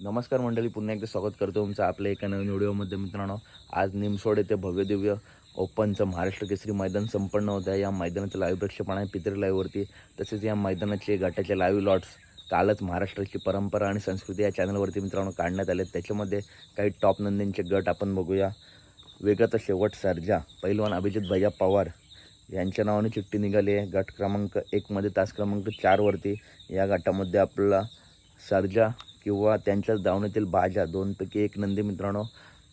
नमस्कार मंडळी पुन्हा एकदा स्वागत करतो तुमचं आपल्या एका नवीन व्हिडिओमध्ये मित्रांनो. आज निमसोड येथे भव्यदिव्य ओपनचं महाराष्ट्र केसरी मैदान संपन्न होतं आहे. या मैदानाचं लाईव्ह प्रक्षेपण आहे पितरी लाईव्हवरती तसेच या मैदानाचे गटाचे लाईव्ह लॉट्स कालच महाराष्ट्राची परंपरा आणि संस्कृती या चॅनलवरती मित्रांनो काढण्यात आले त्याच्यामध्ये काही टॉप नंदींचे गट आपण बघूया. वेगाचा शेवट सर्जा पैलवान अभिजित भैया पवार यांच्या नावाने चिठ्ठी निघाली आहे. गट क्रमांक एकमध्ये तास क्रमांक चारवरती या गटामध्ये आपला सर्जा किंवा त्यांच्याच दावण्यातील बाजा दोनपैकी एक नंदी मित्रांनो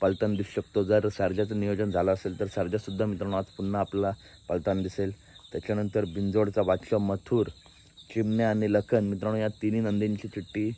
पलताना दिसू शकतो. जर सारजाचं नियोजन झालं असेल तर सारजासुद्धा मित्रांनो आज पुन्हा आपला पलताना दिसेल. त्याच्यानंतर बिंजोडचा बादशाह मथुर चिमण्या आणि लखन मित्रांनो या तिन्ही नंदींची चिठ्ठी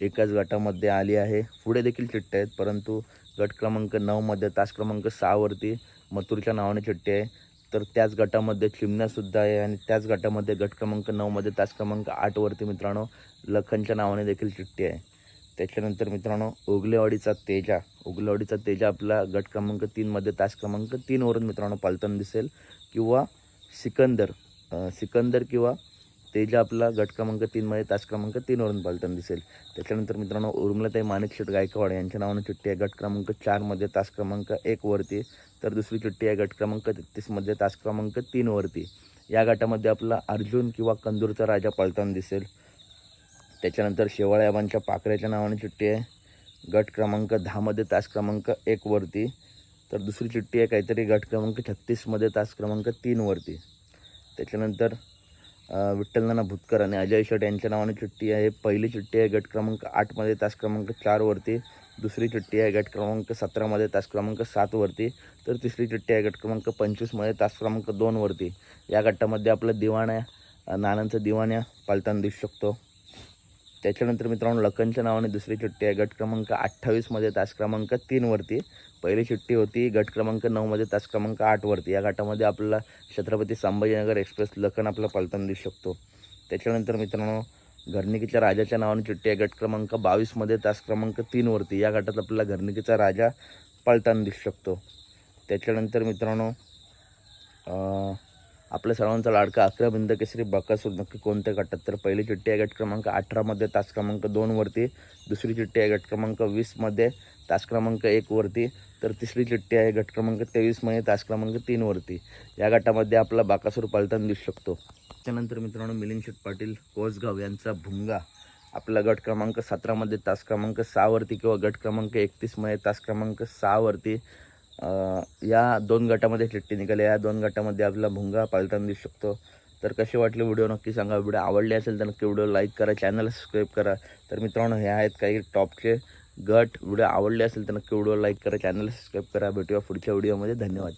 एकाच गटामध्ये आली आहे. पुढे देखील चिठ्ठ्या आहेत परंतु गट क्रमांक नऊमध्ये तास क्रमांक सहावरती मथुरच्या नावाने चिठ्ठी आहे. तर त्याच गटामध्ये चिमण्यासुद्धा आहे आणि त्याच गटामध्ये गट क्रमांक नऊमध्ये तास क्रमांक आठवरती मित्रांनो लखनच्या नावाने देखील चिठ्ठी आहे. त्याच्यानंतर मित्रांनो ओगलेवाडीचा तेजा. ओगलेवाडीचा तेजा आपला गट क्रमांक तीनमध्ये तास क्रमांक तीनवरून मित्रांनो पालताना दिसेल. किंवा सिकंदर सिकंदर किंवा तेजा आपला गट क्रमांक तीनमध्ये तास क्रमांक तीनवरून पालताना दिसेल. त्याच्यानंतर मित्रांनो उर्मिलाताई माणिकशेट गायकवाड यांच्या नावानं चिठ्ठी आहे. गट क्रमांक चारमध्ये तास क्रमांक एकवरती तर दुसरी चिठ्ठी आहे गट क्रमांक तेहतीसमध्ये तास क्रमांक तीनवरती या गटामध्ये आपला अर्जुन किंवा कंदूरचा राजा पळताना दिसेल. त्याच्यानंतर शेवाळ्याबांच्या पाकऱ्याच्या नावाने चिठ्ठी आहे. गट क्रमांक दहामध्ये तास क्रमांक एकवरती तर दुसरी चिठ्ठी आहे काहीतरी गट क्रमांक छत्तीसमध्ये तास क्रमांक तीनवरती त्याच्यानंतर विठ्ठलनाना भुतकर आणि अजय शेट यांच्या नावाने चिठ्ठी आहे. पहिली चिठ्ठी आहे गट क्रमांक आठमध्ये तास क्रमांक चारवरती दुसरी चिठ्ठी आहे गट क्रमांक सतरामध्ये तास क्रमांक सातवरती तर तिसरी चिठ्ठी आहे गट क्रमांक पंचवीसमध्ये तास क्रमांक दोनवरती या गटामध्ये आपलं दिवाण्या अं, दिवाण्या पालताना दिसू शकतो. त्याच्यानंतर मित्रांनो लखनच्या नावाने दुसरी चिठ्ठी आहे. गट क्रमांक अठ्ठावीसमध्ये तास क्रमांक तीनवरती पहिली चिठ्ठी होती गट क्रमांक नऊमध्ये तास क्रमांक आठवरती या गटामध्ये आपल्याला छत्रपती संभाजीनगर एक्सप्रेस लखन आपला पलताना दिसू शकतो. त्याच्यानंतर मित्रांनो घरनिकीच्या राजाच्या नावाने चिठ्ठी आहे. गट क्रमांक बावीसमध्ये तास क्रमांक तीनवरती या गटात आपल्याला घरनिकीचा राजा पलताना दिसू शकतो. त्याच्यानंतर मित्रांनो आपल्या सर्वांचा लाडका अकरा बिंद केसरी बकासूर. नक्की कोणत्या गटात? तर पहिली चिठ्ठी आहे गट क्रमांक अठरामध्ये तास क्रमांक दोनवरती दुसरी चिठ्ठी आहे गट क्रमांक वीसमध्ये तास क्रमांक एकवरती तर तिसरी चिठ्ठी आहे गट क्रमांक तेवीसमध्ये तास क्रमांक तीनवरती या गटामध्ये आपला बाकासूर पलताना दिसू शकतो. त्यानंतर मित्रांनो मिलिंद शेठ पाटील कोसगाव यांचा भुंगा. आपला गट क्रमांक सतरामध्ये तास क्रमांक सहावरती किंवा गट क्रमांक एकतीसमध्ये तास क्रमांक सहावरती या दोन गटामध्ये चिठ्ठी निघाली. या दोन गटामध्ये आपला भुंगा पालताना दिसू शकतो. तर कसे वाटले व्हिडिओ नक्की सांगा. व्हिडिओ आवडले असेल तर नक्की व्हिडिओ लाईक करा चॅनल सबस्क्राईब करा. तर मित्रांनो हे आहेत काही टॉपचे गट. व्हिडिओ आवडले असेल तर नक्की व्हिडिओ लाईक करा चॅनल सबस्क्राईब करा. भेटूया पुढच्या व्हिडिओमध्ये. धन्यवाद.